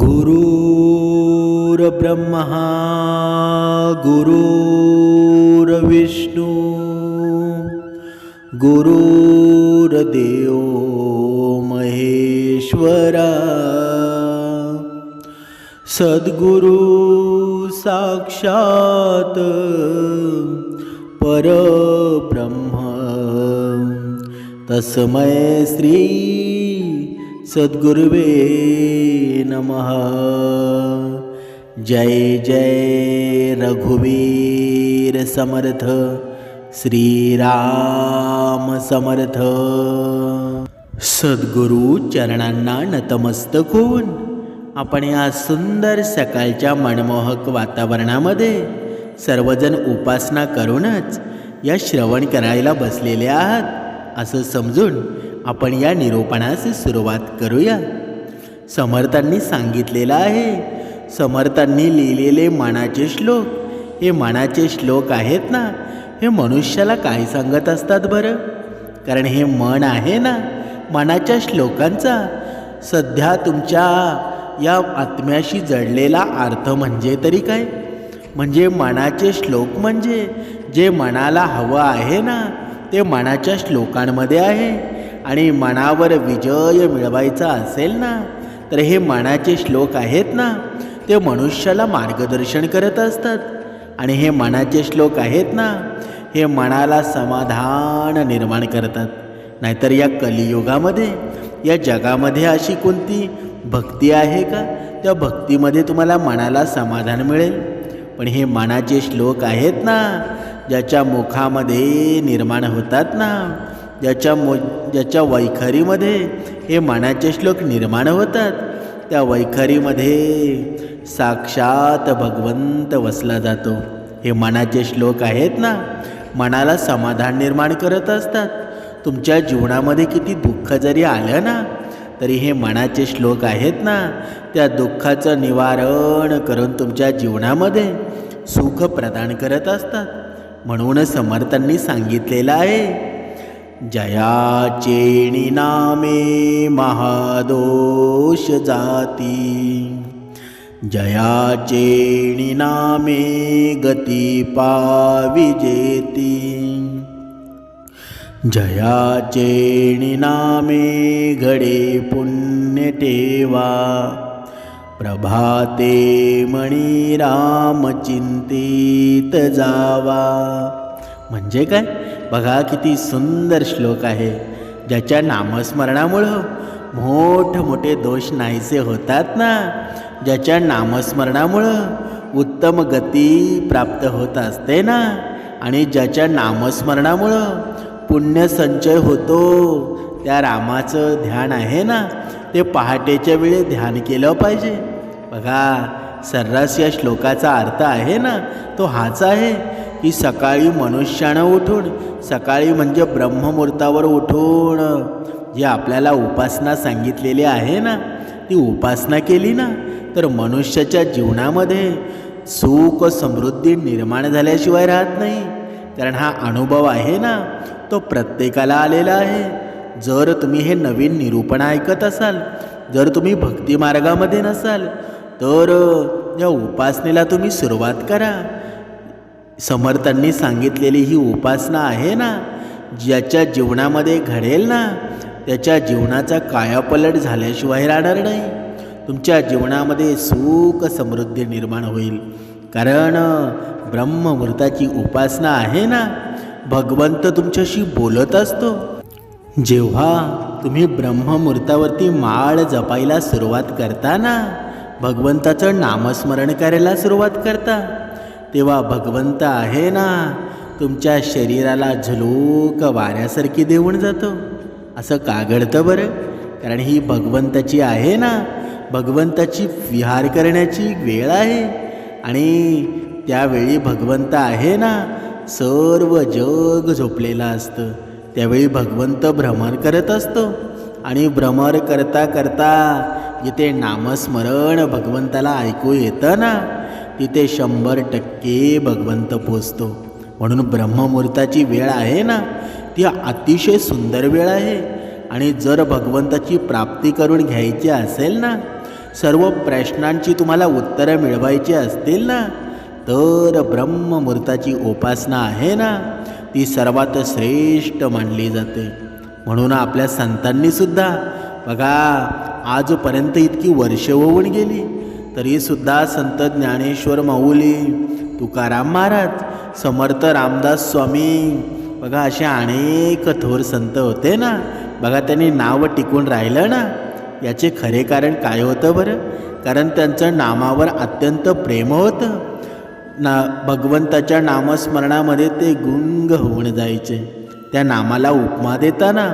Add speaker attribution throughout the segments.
Speaker 1: गुरुर्ब्रह्मा गुरुर्विष्णू गुरुर्देव महेश्वरा सद्गुरु साक्षात परब्रह्म तस्मै श्री सद्गुरुवे नमः। जय जय रघुवीर समर्थ। श्रीराम समर्थ। सद्गुरु चरणांना नतमस्तक होऊन आपण या सुंदर सकाळच्या मनमोहक वातावरणामध्ये सर्वजण उपासना करूनच या श्रवण करायला बसलेले आहात असं समजून आपण या निरूपणास सुरुवात करूया. समर्थांनी सांगितलेलं आहे. समर्थांनी लिहिलेले मनाचे श्लोक. हे मनाचे श्लोक आहेत ना हे मनुष्याला काय सांगत असतात बरं? कारण हे मन आहे ना मनाच्या श्लोकांचा. सध्या तुमच्या या आत्म्याशी जडलेला अर्थ म्हणजे तरी काय? म्हणजे मनाचे श्लोक म्हणजे जे मनाला हवं आहे ना ते मनाच्या श्लोकांमध्ये आहे. आणि मनावर विजय मिळवायचा असेल ना तर हे मनाचे श्लोक आहेत ना ते मनुष्याला मार्गदर्शन करत असतात. आणि हे मनाचे श्लोक आहेत ना हे मनाला समाधान निर्माण करतात. नाहीतर या कलियुगामध्ये या जगामध्ये अशी कोणती भक्ती आहे का? त्या भक्तीमध्ये तुम्हाला मनाला समाधान मिळेल. पण हे मनाचे श्लोक आहेत ना ज्याच्या मुखामध्ये निर्माण होतात ना ज्याच्या मो ज्याच्या वैखरीमध्ये हे मनाचे श्लोक निर्माण होतात. त्या वैखरीमध्ये साक्षात भगवंत वसला जातो. हे मनाचे श्लोक आहेत ना मनाला समाधान निर्माण करत असतात. तुमच्या जीवनामध्ये किती दुःख जरी आलं ना तरी हे मनाचे श्लोक आहेत ना त्या दुःखाचं निवारण करून तुमच्या जीवनामध्ये सुख प्रदान करत असतात. म्हणून समर्थांनी सांगितलेलं आहे जयाचेणी नामे महादोष जाती। जयाचेणी नामे गती पाविजेती जयाचेणी नामे घडे पुण्य ठेवा। प्रभाते मणी राम चिंतित जावा। म्हणजे काय? बघा किती सुंदर श्लोक आहे. ज्याच्या नामस्मरणामुळं मोठमोठे दोष नाहीसे होतात ना. ज्याच्या नामस्मरणामुळं उत्तम गती प्राप्त होत असते ना. आणि ज्याच्या नामस्मरणामुळं पुण्य संचय होतो त्या रामाचं ध्यान आहे ना. ते पहाटेच्या वेळी ध्यान केलं पाहिजे. बघा सर्रास या श्लोकाचा अर्थ आहे ना. तो हाच आहे. की सकाळी मनुष्यानं उठून सकाळी म्हणजे ब्रह्ममुहूर्तावर उठून. जे आपल्याला उपासना सांगितलेली आहे ना ती उपासना केली ना तर मनुष्याच्या जीवनामध्ये सुख समृद्धी निर्माण झाल्याशिवाय राहत नाही. कारण हा अनुभव आहे ना तो प्रत्येकाला आलेला आहे. जर तुम्ही हे नवीन निरूपण ऐकत असाल जर तुम्ही भक्ती मार्गामध्ये नसाल तर या उपासनेला तुम्ही सुरुवात करा. समर्थांनी सांगितलेली ही उपासना आहे ना ज्याच्या जीवनामध्ये घडेल ना त्याच्या जीवनाचा कायापलट झाल्याशिवाय राहणार नाही. तुमच्या जीवनामध्ये सुख समृद्धी निर्माण होईल. कारण ब्रह्ममृताची उपासना आहे ना भगवंत तुमच्याशी बोलत असतो. जेव्हा तुम्ही ब्रह्ममृतावरती माळ जपायला सुरुवात करता ना भगवंताचं नामस्मरण करायला सुरुवात करता. तेव्हा भगवंत आहे ना तुमच्या शरीराला झुलूक वाऱ्यासारखी देऊन जातो. असं का घडतं बरं कारण ही भगवंताची आहे ना भगवंताची विहार करण्याची वेळ आहे. आणि त्यावेळी भगवंत आहे ना सर्व जग झोपलेलं असतं. त्यावेळी भगवंत भ्रमण करत असतो. आणि भ्रमण करता करता इथे नामस्मरण भगवंताला ऐकू येतं ना. तिथे शंभर टक्के भगवंत पोचतो. म्हणून ब्रह्ममुहूर्ताची वेळ आहे ना? ती अतिशय सुंदर वेळ आहे. आणि जर भगवंताची प्राप्ती करून घ्यायची असेल ना सर्व प्रश्नांची तुम्हाला उत्तरं मिळवायची असतील ना तर ब्रह्ममुहूर्ताची उपासना आहे ना ती सर्वात श्रेष्ठ मानली जाते. म्हणून आपल्या संतांनीसुद्धा बघा आजपर्यंत इतकी वर्ष होऊन गेली. तरीसुद्धा संत ज्ञानेश्वर माऊली तुकाराम महाराज समर्थ रामदास स्वामी. बघा असे अनेक थोर संत होते ना. बघा त्यांनी नाव टिकून राहिलं ना. याचे खरे कारण काय होतं बरं? कारण त्यांचं नामावर अत्यंत प्रेम होतं. ना भगवंताच्या नामस्मरणामध्ये ते गुंग होऊन जायचे. त्या नामाला उपमा देताना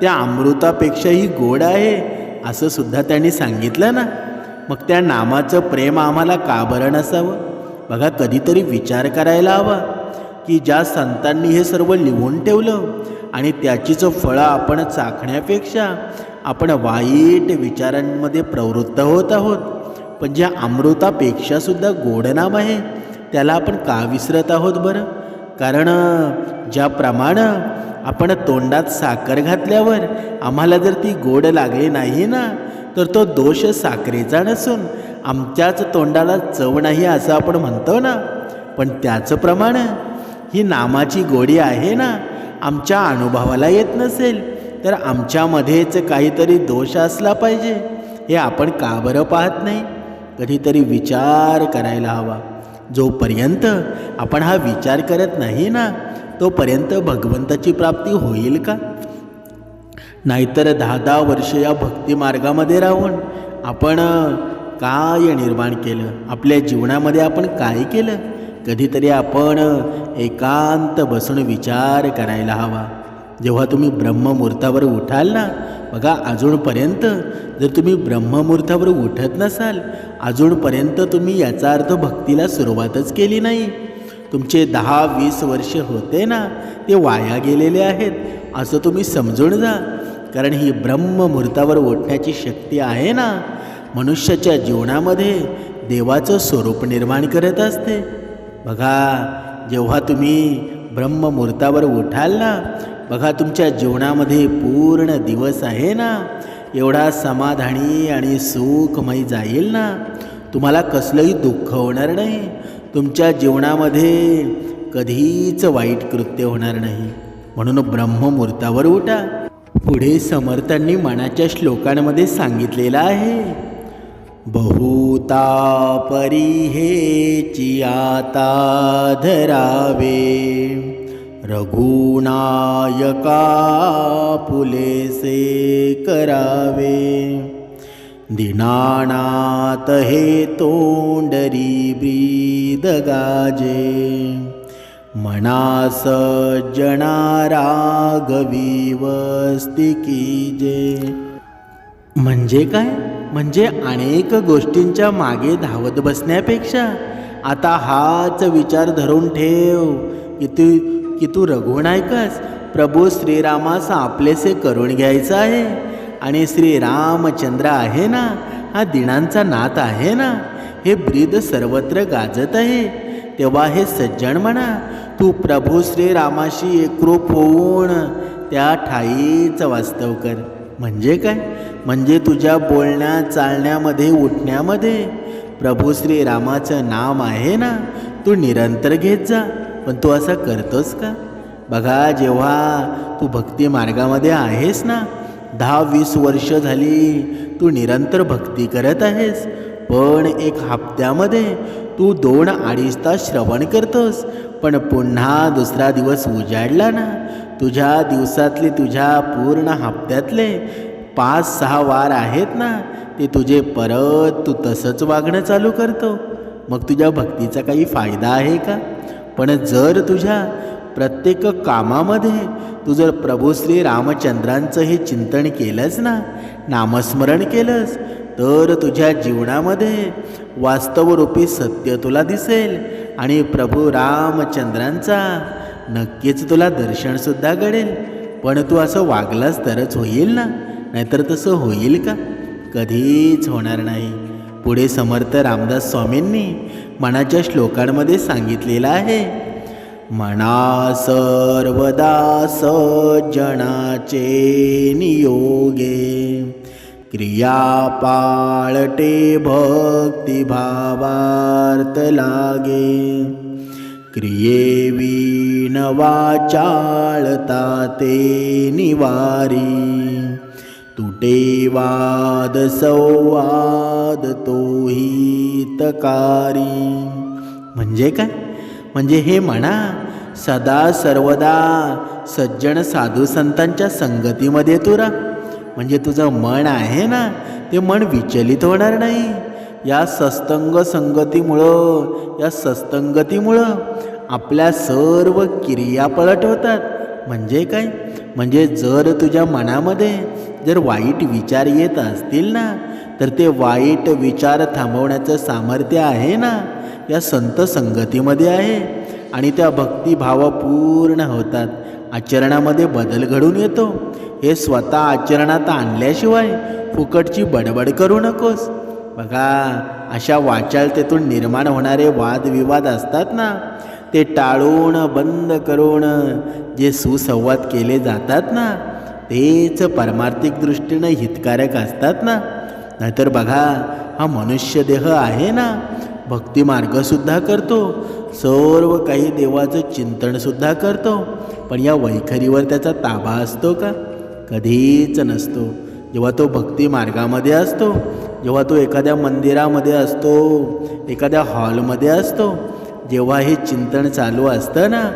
Speaker 1: त्या अमृतापेक्षाही गोड आहे असं सुद्धा त्यांनी सांगितलं ना. मग त्या नामाचं प्रेम आम्हाला का बरं नसावं? बघा कधीतरी विचार करायला हवा की ज्या संतांनी हे सर्व लिहून ठेवलं आणि त्याचीच फळं आपण चाखण्यापेक्षा आपण वाईट विचारांमध्ये प्रवृत्त होत आहोत. पण ज्या अमृतापेक्षा सुद्धा गोड नाम आहे त्याला आपण का विसरत आहोत बरं? कारण ज्याप्रमाणे आपण तोंडात साखर घातल्यावर आम्हाला जर ती गोड लागली नाही ना तर तो दोष साखरेचा नसून आमच्याच तोंडाला चव नाही असं आपण म्हणतो ना. पण त्याचप्रमाणे ही नामाची गोडी आहे ना आमच्या अनुभवाला येत नसेल तर आमच्यामध्येच काहीतरी दोष असला पाहिजे हे आपण का बरं पाहत नाही? कधीतरी विचार करायला हवा. जोपर्यंत आपण हा विचार करत नाही ना तोपर्यंत भगवंताची प्राप्ती होईल का? नाहीतर दहा दहा वर्ष या भक्तिमार्गामध्ये राहून आपण काय निर्माण केलं? आपल्या जीवनामध्ये आपण काय केलं? कधीतरी आपण एकांत बसून विचार करायला हवा. जेव्हा तुम्ही ब्रह्ममुहूर्तावर उठाल ना बघा अजूनपर्यंत जर तुम्ही ब्रह्ममुहूर्तावर उठत नसाल अजूनपर्यंत तुम्ही याचा अर्थ भक्तीला सुरुवातच केली नाही. तुमचे दहा वीस वर्ष होते ना ते वाया गेलेले आहेत. असं तुम्ही समजून जा. कारण ही ब्रह्ममुहूर्तावर उठण्याची शक्ती आहे ना. मनुष्याच्या जीवनामध्ये देवाचं स्वरूप निर्माण करत असते. बघा जेव्हा तुम्ही ब्रह्ममुहूर्तावर उठाल ना बघा तुमच्या जीवनामध्ये पूर्ण दिवस आहे ना. एवढा समाधानी आणि सुखमय जाईल ना. तुम्हाला कसलंही दुःख होणार नाही. तुमच्या जीवनामध्ये कधीच वाईट कृत्य होणार नाही. म्हणून ब्रह्ममुहूर्तावर उठा. पुढे समर्थांनी मनाच्या श्लोकांमध्ये सांगितलेलं आहे. बहुता परी हेची आता धरावे. रघुनायका पुलेसे करावे. दिनानात हे तोंडरी ब्रीद गाजे मनास जनारागवी जे. म्हणजे काय? म्हणजे अनेक गोष्टींच्या मागे धावत बसण्यापेक्षा आता हाच विचार धरून ठेव. की तू की तू रघुनायकस प्रभू श्रीरामास आपलेसे करून घ्यायचं आहे. आणि श्रीरामचंद्र आहे ना? हा दिनांचा नात आहे ना? हे ब्रीद सर्वत्र गाजत आहे. तेव्हा हे सज्जन म्हणा तू प्रभू श्रीरामाशी एकरूप होऊन त्या ठाईच वास्तव कर. म्हणजे काय? म्हणजे तुझ्या बोलण्या चालण्यामध्ये उठण्यामध्ये प्रभू श्रीरामाचं नाम आहे ना? तू निरंतर घेत जा. पण तू असं करतोस का? बघा जेव्हा तू भक्ती मार्गामध्ये आहेस ना दहा वीस वर्ष झाली तू निरंतर भक्ती करत आहेस. पण एक हप्त्यामध्ये तू दोन अडीच तास श्रवण करतोस पण पुन्हा दुसरा दिवस उजाडला ना. तुझ्या दिवसातले तुझ्या पूर्ण हप्त्यातले पाच सहा वार आहेत ना ते तुझे परत तू तसंच वागणं चालू करतो. मग तुझ्या भक्तीचा काही फायदा आहे का? पण जर तुझ्या प्रत्येक कामामध्ये तू जर प्रभू श्री रामचंद्रांचं हे चिंतन केलंस ना नामस्मरण केलंस तर तुझ्या जीवनामध्ये वास्तवरूपी सत्य तुला दिसेल आणि प्रभू रामचंद्रांचा नक्कीच तुला दर्शनसुद्धा घडेल. पण तू असं वागलास तरच होईल ना? नाहीतर तसं होईल का? कधीच होणार नाही. पुढे समर्थ रामदास स्वामींनी मनाच्या श्लोकांमध्ये सांगितलेलं आहे मना सर्वदा सजनाचे नियोगे क्रिया पाळटे भक्तिभावार्थ लागे। क्रियेवीन वाचाळता ते निवारी। तुटे वाद संवाद तोही तकारी। म्हणजे काय? म्हणजे हे म्हणा सदा सर्वदा सज्जन साधू संतांच्या संगतीमध्ये तू राहा म्हणजे तुझं मन आहे ना ते मन विचलित होणार नाही. या सस्तंग संगतीमुळं या सस्तंगतीमुळं आपल्या सर्व क्रिया पलट होतात. म्हणजे काय? म्हणजे जर तुझ्या मनामध्ये जर वाईट विचार येत असतील ना तर ते वाईट विचार थांबवण्याचं सामर्थ्य आहे ना या संत संगतीमध्ये आहे. आणि त्या भक्तिभाव पूर्ण होतात. आचरणामध्ये बदल घडून येतो. हे स्वतः आचरणात आणल्याशिवाय फुकटची बडबड करू नकोस. बघा अशा वाचाळतेतून निर्माण होणारे वादविवाद असतात ना ते टाळून बंद करून जे सुसंवाद केले जातात ना तेच परमार्थिक दृष्टीनं हितकारक असतात ना. नाहीतर बघा हा मनुष्य देह आहे ना भक्तिमार्गसुद्धा करतो सर्व काही देवाचं चिंतनसुद्धा करतो. पण या वैखरीवर त्याचा ताबा असतो का? कधीच नसतो. जेव्हा तो भक्ती मार्गामध्ये असतो जेव्हा तो एखाद्या मंदिरामध्ये असतो एखाद्या हॉलमध्ये असतो जेव्हा हे चिंतन चालू असतं ना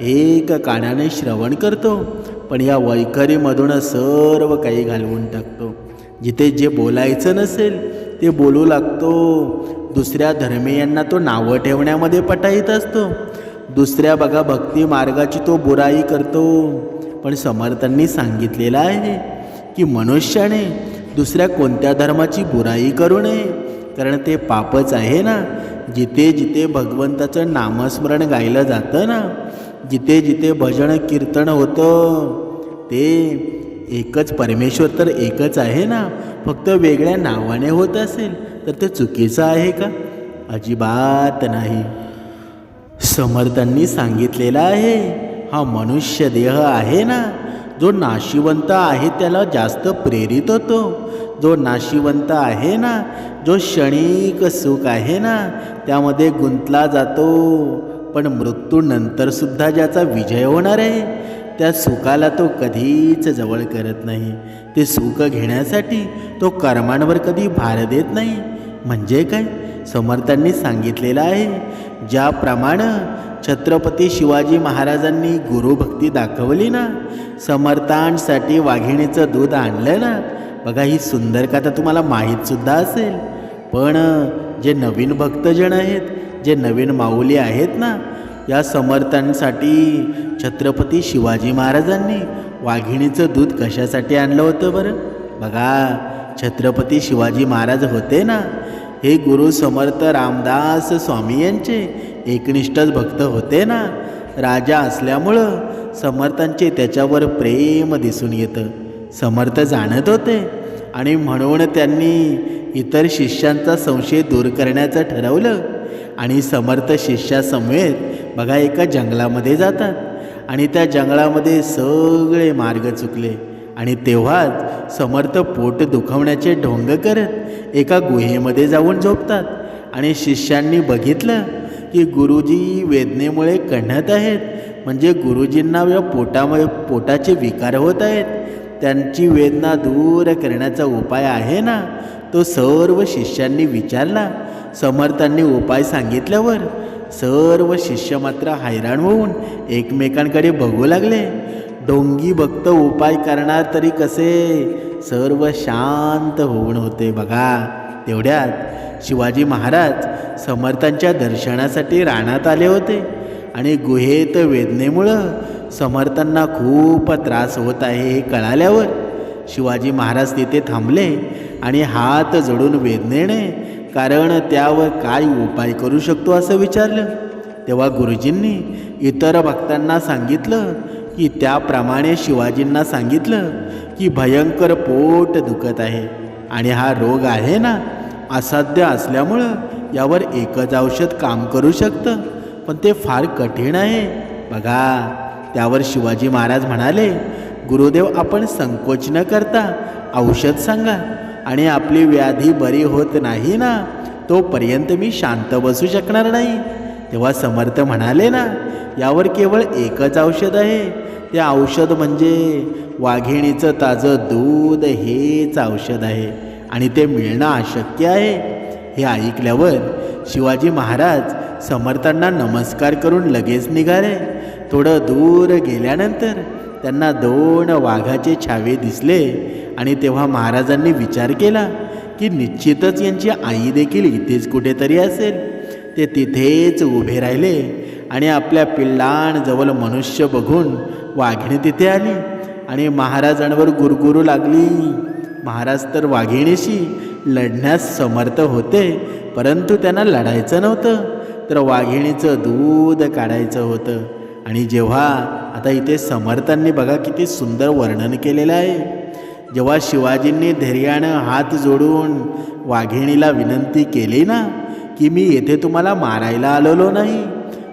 Speaker 1: एक कानाने श्रवण करतो पण या वैखरीमधून सर्व काही घालवून टाकतो. जिथे जे बोलायचं नसेल ते बोलू लागतो. दुसऱ्या धर्मीयांना तो नावं ठेवण्यामध्ये पटाईत असतो. दुसऱ्या बघा भक्ती मार्गाची तो बुराई करतो. पण समर्थांनी सांगितलेलं आहे की मनुष्याने दुसऱ्या कोणत्या धर्माची बुराई करू नये. कारण ते पापच आहे ना. जिथे जिथे भगवंताचं नामस्मरण गायलं जातं ना जिथे जिथे भजन कीर्तन होतं ते एकच परमेश्वर तर एकच आहे ना. फक्त वेगळ्या नावाने होत असेल तर ते चुकीचं आहे का? अजिबात नाही. समर्थांनी सांगितलेलं आहे. हा मनुष्य देह आहे ना? जो नाशिवंत आहे त्याला जास्त प्रेरित होतो. जो नाशिवंत आहे ना? जो क्षणिक सुख आहे ना? त्यामध्ये गुंतला जातो. पण मृत्यूनंतरसुद्धा ज्याचा विजय होणार आहे त्या सुखाला तो कधीच जवळ करत नाही. ते सुख घेण्यासाठी तो कर्मांवर कधी भार देत नाही. म्हणजे काय? समर्थांनी सांगितलेलं आहे. ज्याप्रमाणे छत्रपती शिवाजी महाराजांनी गुरुभक्ती दाखवली ना समर्थांसाठी वाघिणीचं दूध आणलं ना बघा ही सुंदर कथा तुम्हाला माहीतसुद्धा असेल. पण जे नवीन भक्तजन आहेत जे नवीन माऊली आहेत ना या समर्थांसाठी छत्रपती शिवाजी महाराजांनी वाघिणीचं दूध कशासाठी आणलं होतं बरं? बघा छत्रपती शिवाजी महाराज होते ना हे गुरु समर्थ रामदास स्वामी यांचे एकनिष्ठच भक्त होते ना? राजा असल्यामुळं समर्थांचे त्याच्यावर प्रेम दिसून येतं. समर्थ जाणत होते आणि म्हणून त्यांनी इतर शिष्यांचा संशय दूर करण्याचं ठरवलं. आणि समर्थ शिष्यासमवेत बघा एका जंगलामध्ये जातात आणि त्या जंगलामध्ये सगळे मार्ग चुकले. आणि तेव्हाच समर्थ पोट दुखवण्याचे ढोंग करत एका गुहेमध्ये जाऊन झोपतात. आणि शिष्यांनी बघितलं की गुरुजी वेदनेमुळे कण्हत आहेत. म्हणजे गुरुजींना या पोटामुळे पोटाचे विकार होत आहेत. त्यांची वेदना दूर करण्याचा उपाय आहे ना? तो सर्व शिष्यांनी विचारला. समर्थांनी उपाय सांगितल्यावर सर्व शिष्य मात्र हैराण होऊन एकमेकांकडे बघू लागले. डोंगी भक्त उपाय करणार तरी कसे? सर्व शांत होऊन होते बघा. तेवढ्यात शिवाजी महाराज समर्थांच्या दर्शनासाठी रानात आले होते आणि गुहेत वेदनेमुळं समर्थांना खूप त्रास होत आहे हे कळाल्यावर शिवाजी महाराज तिथे थांबले आणि हात जोडून वेदनेने कारण त्यावर काय उपाय करू शकतो? असं विचारलं. तेव्हा गुरुजींनी इतर भक्तांना सांगितलं की त्याप्रमाणे शिवाजींना सांगितलं की भयंकर पोट दुखत आहे आणि हा रोग आहे ना असाध्य असल्यामुळं यावर एकच औषध काम करू शकतं. पण ते फार कठीण आहे. बघा त्यावर शिवाजी महाराज म्हणाले गुरुदेव आपण संकोच न करता औषध सांगा आणि आपली व्याधी बरी होत नाही ना तोपर्यंत मी शांत बसू शकणार नाही. तेव्हा समर्थ म्हणाले ना यावर केवळ एकच औषध आहे. ते औषध म्हणजे वाघिणीचं ताजं दूध हेच औषध आहे आणि ते मिळणं अशक्य आहे. हे ऐकल्यावर शिवाजी महाराज समर्थांना नमस्कार करून लगेच निघाले. थोडं दूर गेल्यानंतर त्यांना दोन वाघाचे छावे दिसले आणि तेव्हा महाराजांनी विचार केला की निश्चितच यांची आई देखील इथेच कुठेतरी असेल. ते तिथेच उभे राहिले आणि आपल्या पिल्लांजवळ मनुष्य बघून वाघिणी तिथे आली आणि महाराजांवर गुरगुरू लागली. महाराज तर वाघिणीशी लढण्यास समर्थ होते परंतु त्यांना लढायचं नव्हतं. तर वाघिणीचं दूध काढायचं होतं. आणि जेव्हा आता इथे समर्थांनी बघा किती सुंदर वर्णन केलेलं आहे. जेव्हा शिवाजींनी धैर्यानं हात जोडून वाघिणीला विनंती केली ना की मी येथे तुम्हाला मारायला आलेलो नाही.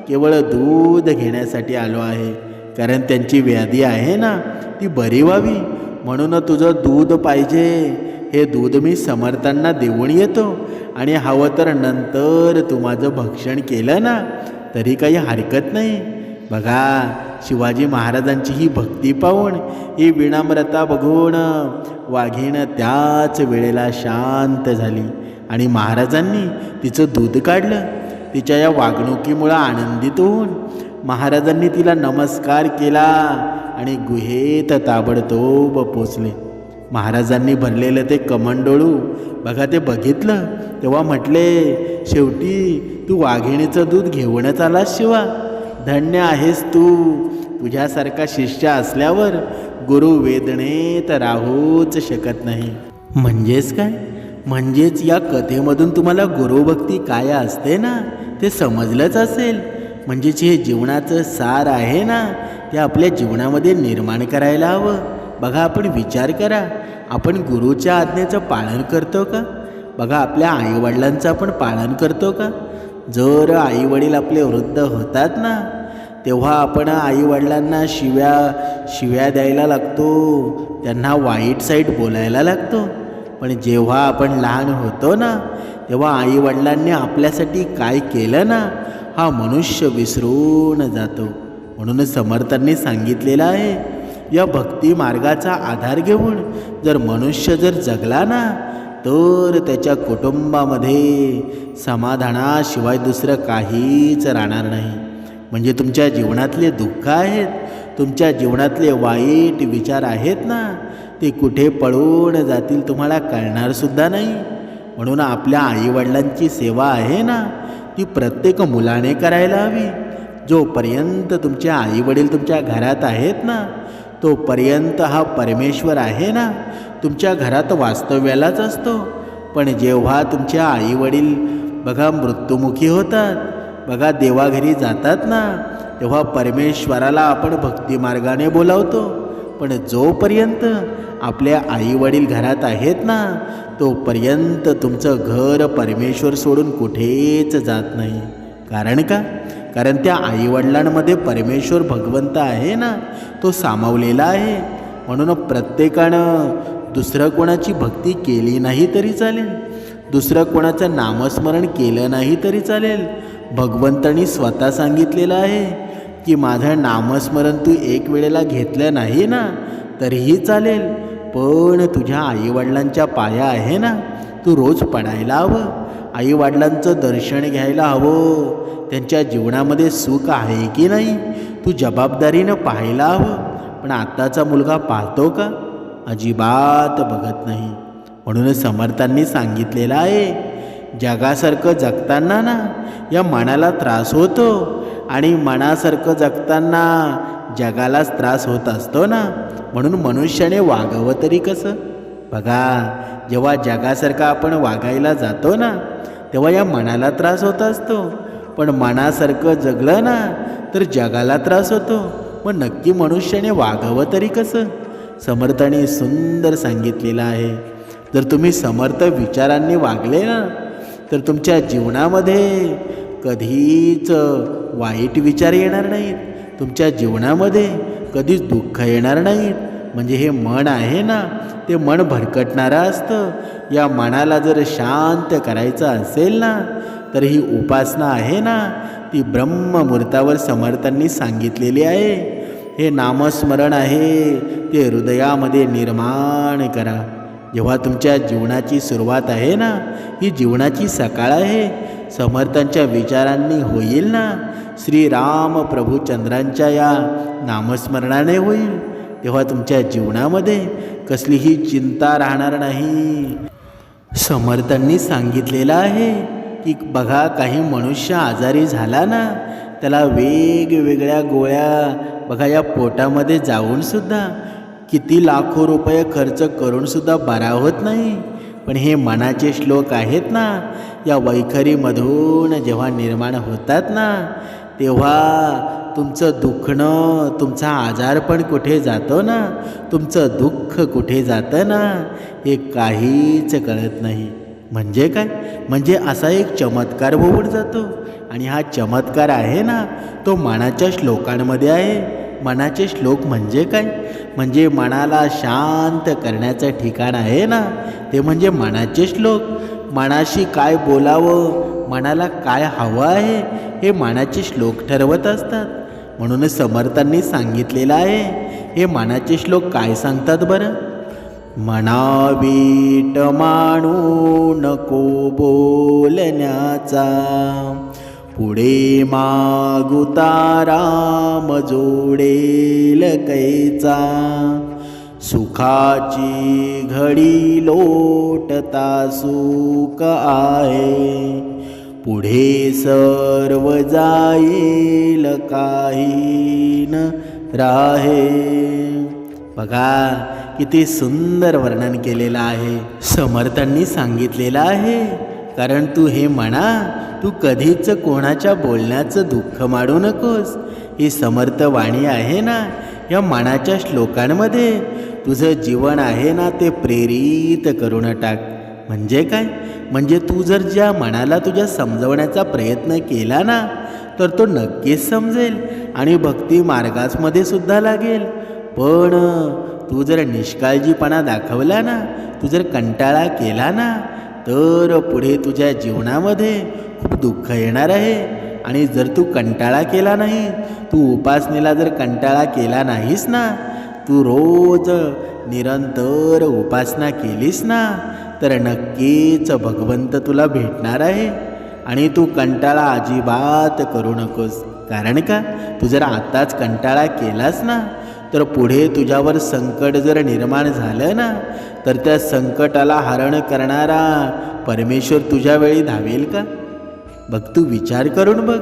Speaker 1: केवळ दूध घेण्यासाठी आलो आहे. कारण त्यांची व्याधी आहे ना ती बरी व्हावी. म्हणून तुझं दूध पाहिजे. हे दूध मी समर्थांना देऊन येतो. आणि हवं तर नंतर तू माझं भक्षण केलं ना तरी काही हरकत नाही. बघा शिवाजी महाराजांची ही भक्ती पाहून ही विनम्रता बघून वाघीण त्याच वेळेला शांत झाली. आणि महाराजांनी तिचं दूध काढलं. तिच्या या वागणुकीमुळं आनंदित होऊन महाराजांनी तिला नमस्कार केला आणि गुहेत ताबडतोब पोचले. महाराजांनी भरलेलं ते कमंडोळू बघा ते बघितलं तेव्हा म्हटले शेवटी तू वाघिणीचं दूध घेऊनच आलास शिवा. धन्य आहेस तू. तुझ्यासारखा शिष्य असल्यावर गुरु वेदनेत राहूच शकत नाही. म्हणजेच काय? म्हणजेच या कथेमधून तुम्हाला गुरुभक्ती काय असते ना ते समजलंच असेल. म्हणजेच हे जीवनाचं सार आहे ना ते आपल्या जीवनामध्ये निर्माण करायला हवं. बघा आपण विचार करा. आपण गुरुच्या आज्ञेचं पालन करतो का? बघा आपल्या आईवडिलांचं आपण पालन करतो का? जर आईवडील आपले वृद्ध होतात ना तेव्हा आपण आईवडिलांना शिव्या शिव्या द्यायला लागतो. त्यांना वाईट साईट बोलायला लागतो. पण जेव्हा आपण लहान होतो ना तेव्हा आईवडिलांनी आपल्यासाठी काय केलं ना हा मनुष्य विसरून जातो. म्हणून समर्थांनी सांगितलेलं आहे या भक्ती मार्गाचा आधार घेऊन जर मनुष्य जर जगला ना तर त्याच्या कुटुंबामध्ये समाधानाशिवाय दुसरं काहीच राहणार नाही. म्हणजे तुमच्या जीवनातले दुःख आहेत तुमच्या जीवनातले वाईट विचार आहेत ना ते कुठे पळून जातील तुम्हाला कळणारसुद्धा नाही. म्हणून आपल्या आईवडिलांची सेवा आहे ना ती प्रत्येक मुलाने करायला हवी. जोपर्यंत तुमचे आईवडील तुमच्या घरात आहेत ना तोपर्यंत हा परमेश्वर आहे ना तुमच्या घरात वास्तव्यालाच असतो. पण जेव्हा तुमच्या आईवडील बघा मृत्युमुखी होतात बघा देवाघरी जातात ना तेव्हा परमेश्वराला आपण भक्तिमार्गाने बोलावतो. पण जोपर्यंत आपल्या आईवडील घरात आहेत ना तोपर्यंत तुमचं घर परमेश्वर सोडून कुठेच जात नाही. कारण का? कारण त्या आईवडिलांमध्ये परमेश्वर भगवंत आहे ना तो सामावलेला आहे. म्हणून प्रत्येकानं दुसरं कोणाची भक्ती केली नाही तरी चालेल. दुसरं कोणाचं नामस्मरण केलं नाही तरी चालेल. भगवंतानी स्वतः सांगितलेलं आहे की माझं नामस्मरण तू एक वेळेला घेतलं नाही ना तरीही चालेल. पण तुझ्या आईवडिलांच्या पाया आहे ना तू रोज पडायला हवं. आईवडिलांचं दर्शन घ्यायला हवं. त्यांच्या जीवनामध्ये सुख आहे की नाही तू जबाबदारीनं पाहायला हवं. पण आत्ताचा मुलगा पाहतो का? अजिबात बघत नाही. म्हणून समर्थांनी सांगितलेलं आहे जगासारखं जगताना ना या मनाला त्रास होतो. आणि मनासारखं जगताना जगालाच त्रास होत असतो ना? म्हणून मनुष्याने वागावं तरी कसं? बघा जेव्हा जगासारखं आपण वागायला जातो ना तेव्हा या मनाला त्रास होत असतो. पण मनासारखं जगलं ना तर जगाला त्रास होतो. मग नक्की मनुष्याने वागावं तरी कसं? समर्थाने सुंदर सांगितलेलं आहे. जर तुम्ही समर्थ विचारांनी वागले ना तर तुमच्या जीवनामध्ये कधीच वाईट विचार येणार नाहीत. तुमच्या जीवनामध्ये कधीच दुःख येणार नाहीत म्हणजे हे मन आहे ना ते मन भरकटणारं असतं. या मनाला जर शांत करायचं असेल ना तर ही उपासना आहे ना ती ब्रह्ममुहूर्तावर समर्थांनी सांगितलेली आहे. हे नामस्मरण आहे ते हृदयामध्ये निर्माण करा. जेव्हा तुमच्या जीवनाची सुरुवात आहे ना ही जीवनाची सकाळ आहे. समर्थांच्या विचारांनी होईल ना श्रीराम प्रभूचंद्रांच्या या नामस्मरणाने होईल. तेव्हा तुमच्या जीवनामध्ये कसलीही चिंता राहणार नाही. समर्थांनी सांगितलेलं आहे की बघा काही मनुष्य आजारी झाला ना त्याला वेगवेगळ्या गोळ्या बघा या पोटामध्ये जाऊनसुद्धा किती लाखो रुपये खर्च करूनसुद्धा बरा होत नाही. पण हे मनाचे श्लोक आहेत ना या वैखरीमधून जेव्हा निर्माण होतात ना तेव्हा तुमचं दुखणं तुमचा आजार पण कुठे जातो ना तुमचं दुःख कुठे जातं ना हे काहीच कळत नाही. म्हणजे काय? म्हणजे असा एक चमत्कार होऊन जातो. आणि हा चमत्कार आहे ना तो मनाच्या श्लोकांमध्ये आहे. मनाचे श्लोक म्हणजे काय? म्हणजे मनाला शांत करण्याचं ठिकाण आहे ना? ते म्हणजे मनाचे श्लोक. मनाशी काय बोलावं? मनाला काय हवं आहे? हे मनाचे श्लोक ठरवत असतात. म्हणूनच समर्थांनी सांगितलेलं आहे. हे मनाचे श्लोक काय सांगतात बरं? मनावीट माणू नको बोलण्याचा. पुढे मागुता राम जोडेल कैचा. सुखाची घडी लोटता सुख आहे. पुढे सर्व जाईल काही न राहे. बघा किती सुंदर वर्णन केलेलं आहे. समर्थांनी सांगितलेलं आहे. कारण तू हे म्हणा तू कधीच कोणाच्या बोलण्याचं दुःख माडू नकोस. ही समर्थ वाणी आहे ना या मनाच्या श्लोकांमध्ये. तुझं जीवन आहे ना ते प्रेरित करून टाक. म्हणजे काय? म्हणजे तू जर ज्या मनाला तुझ्या समजवण्याचा प्रयत्न केला ना तर तो नक्कीच समजेल आणि भक्ती मार्गासमध्ये सुद्धा लागेल. पण तू जर निष्काळजीपणा दाखवला ना तू जर कंटाळा केला ना तर पुढे तुझ्या जीवनामध्ये खूप दुःख येणार आहे. आणि जर तू कंटाळा केला नाही तू उपासनेला जर कंटाळा केला नाहीस ना तू रोज निरंतर उपासना केलीस ना तर नक्कीच भगवंत तुला भेटणार आहे. आणि तू कंटाळा अजिबात करू नकोस. कारण का? तू जर आत्ताच कंटाळा केलास ना तर पुढे तुझ्यावर संकट जर निर्माण झालं ना तर त्या संकटाला हरण करणारा परमेश्वर तुझ्या वेळी धावेल का? बघ तू विचार करून बघ.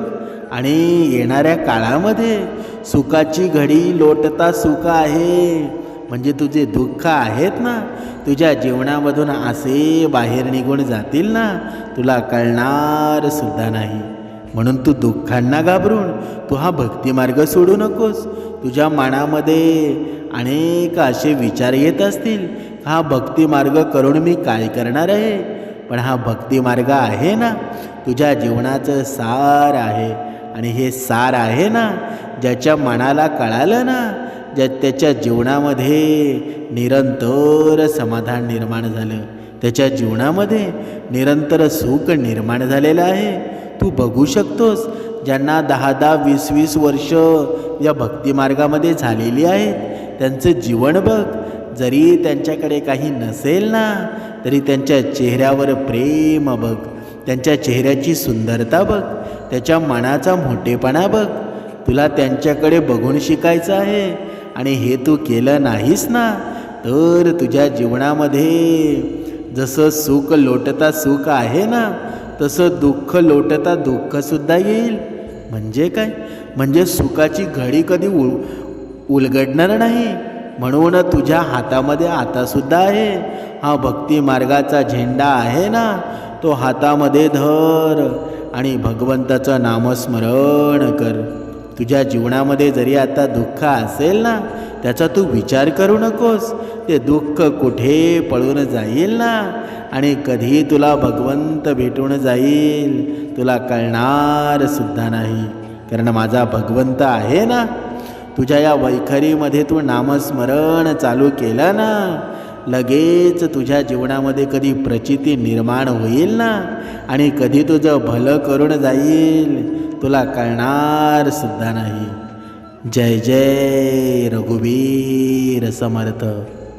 Speaker 1: आणि येणाऱ्या काळामध्ये सुखाची घडी लोटता सुख आहे. म्हणजे तुझे दुःख आहेत ना तुझ्या जीवनामधून असे बाहेर निघून जातील ना तुला कळणार सुद्धा नाही. म्हणून तू दुःखांना घाबरून तू हा भक्तिमार्ग सोडू नकोस. तुझ्या मनामध्ये अनेक असे विचार येत असतील हा भक्तिमार्ग करून मी काय करणार आहे? पण हा भक्तिमार्ग आहे ना? तुझ्या जीवनाचं सार आहे. आणि हे सार आहे ना? ज्याच्या मनाला कळालं ना? ज्या त्याच्या जीवनामध्ये निरंतर समाधान निर्माण झालं. त्याच्या जीवनामध्ये निरंतर सुख निर्माण झालेलं आहे. तू बघू शकतोस. ज्यांना दहा दहा वीस वीस वर्ष या भक्तिमार्गामध्ये झालेली आहेत त्यांचं जीवन बघ. जरी त्यांच्याकडे काही नसेल ना तरी त्यांच्या चेहऱ्यावर प्रेम बघ. त्यांच्या चेहऱ्याची सुंदरता बघ. त्याच्या मनाचा मोठेपणा बघ. तुला त्यांच्याकडे बघून शिकायचं आहे. आणि हे तू केलं नाहीस ना तर तुझ्या जीवनामध्ये जसं सुख लोटता सुख आहे ना तसं दुःख लोटता दुःखसुद्धा येईल. म्हणजे काय? म्हणजे सुखाची घडी कधी उल उलगडणार नाही. म्हणून तुझ्या हातामध्ये आतासुद्धा आहे. हा भक्ती मार्गाचा झेंडा आहे ना? तो हातामध्ये धर आणि भगवंताचं नामस्मरण कर. तुझ्या जीवनामध्ये जरी आता दुःख असेल ना त्याचा तू विचार करू नकोस. ते दुःख कुठे पळून जाईल ना? आणि कधी तुला भगवंत भेटून जाईल? तुला कळणार सुद्धा नाही. कारण माझा भगवंत आहे ना? तुझ्या या वैखरीमध्ये तू नामस्मरण चालू केलं ना? लगेच तुझ्या जीवनामध्ये कधी प्रचिती निर्माण होईल ना? आणि कधी तुझं भलं करून जाईल? तुला कळणार सुद्धा नाही. जय जय रघुवीर समर्थ.